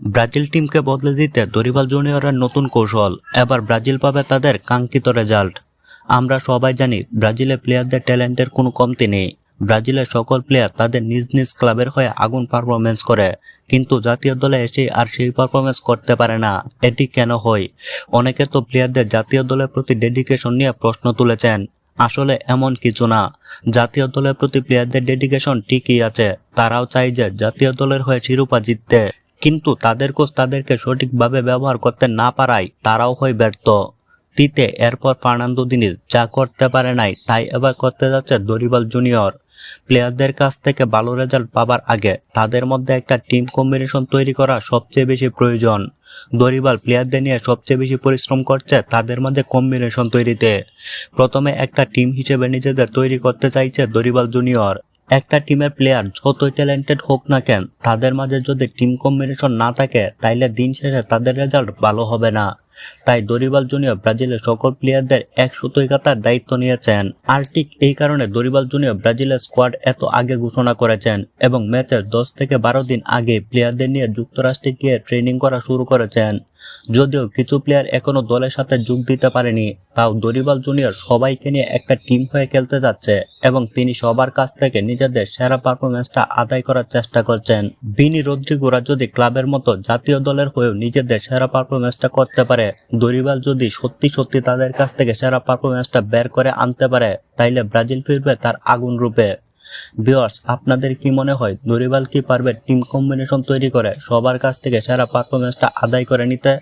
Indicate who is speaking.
Speaker 1: Brazil টিমকে বদলে দিতে দরিবাল জুনিয়রের নতুন কৌশল। এবার ব্রাজিল পাবে তাদের কাঙ্ক্ষিত রেজাল্ট। আমরা সবাই জানি, ব্রাজিলের প্লেয়ারদের ট্যালেন্টের কোনো কমতি নেই। ব্রাজিলের সকল প্লেয়ার তাদের নিজ নিজ ক্লাবের হয়ে আগুন পারফরমেন্স করে। কিন্তু জাতীয় দলে এসে আর সেই পারফরমেন্স করতে পারে না। এটি কেন হয়? অনেকে তো প্লেয়ারদের জাতীয় দলের প্রতি ডেডিকেশন নিয়ে প্রশ্ন তুলেছেন। আসলে এমন কিছু না। জাতীয় দলের প্রতি প্লেয়ারদের ডেডিকেশন ঠিকই আছে। তারাও চাই যে জাতীয় দলের হয়ে শিরোপা জিততে। কিন্তু তাদের কোচ তাদেরকে সঠিকভাবে ব্যবহার করতে না পারায় তারাও হয় ব্যর্থ। তিতে এরপর ফার্নান্দো দিনিস যা করতে পারে নাই, তাই এবার করতে যাচ্ছে দরিবাল জুনিয়র। প্লেয়ারদের কাছ থেকে ভালো রেজাল্ট পাবার আগে তাদের মধ্যে একটা টিম কম্বিনেশন তৈরি করা সবচেয়ে বেশি প্রয়োজন। দরিবাল প্লেয়ারদের নিয়ে সবচেয়ে বেশি পরিশ্রম করছে তাদের মধ্যে কম্বিনেশন তৈরিতে। প্রথমে একটা টিম হিসেবে নিজেদের তৈরি করতে চাইছে দরিবাল জুনিয়র। একটা টিমের প্লেয়ার যতই ট্যালেন্টেড হোক না কেন, তাদের মাঝে যদি টিম কম্বিনেশন না থাকে, তাইলে দিন শেষে তাদের রেজাল্ট ভালো হবে না। তাই দরিবাল জুনিয়র ব্রাজিলের সকল প্লেয়ারদের এক সুতোই কাটার দায়িত্ব নিয়েছেন। আর ঠিক এই কারণে দরিবাল জুনিয়র ব্রাজিলের স্কোয়াড এত আগে ঘোষণা করেছেন এবং ম্যাচের দশ থেকে বারো দিন আগে প্লেয়ারদের নিয়ে যুক্তরাষ্ট্রে গিয়ে ট্রেনিং করা শুরু করেছেন। যদিও কিছু প্লেয়ার এখনও দলের সাথে যোগ দিতে পারেনি, তাও দরিবাল জুনিয়র সবাইকে নিয়ে একটা টিম হয়ে খেলতে যাচ্ছে এবং তিনি সবার কাছ থেকে নিজেদের সেরা পারফরমেন্সটা আদায় করার চেষ্টা করছেন। বিনি রদ্রিগোরা যদি ক্লাবের মতো জাতীয় দলের হয়েও নিজেদের সেরা পারফরমেন্সটা করতে পারে, দরিবাল যদি সত্যি সত্যি তাদের কাছ থেকে সেরা পারফরমেন্সটা বের করে আনতে পারে, তাইলে ব্রাজিল ফিরবে তার আগুন রূপে। ভিউয়ার্স আপনাদের কি মনে হয়? দরিবাল কি পারবে? টিম কম্বিনেশন তৈরি করে? সবার কাছ থেকে সেরা পারফরমেন্সটা আদায় করে নিতে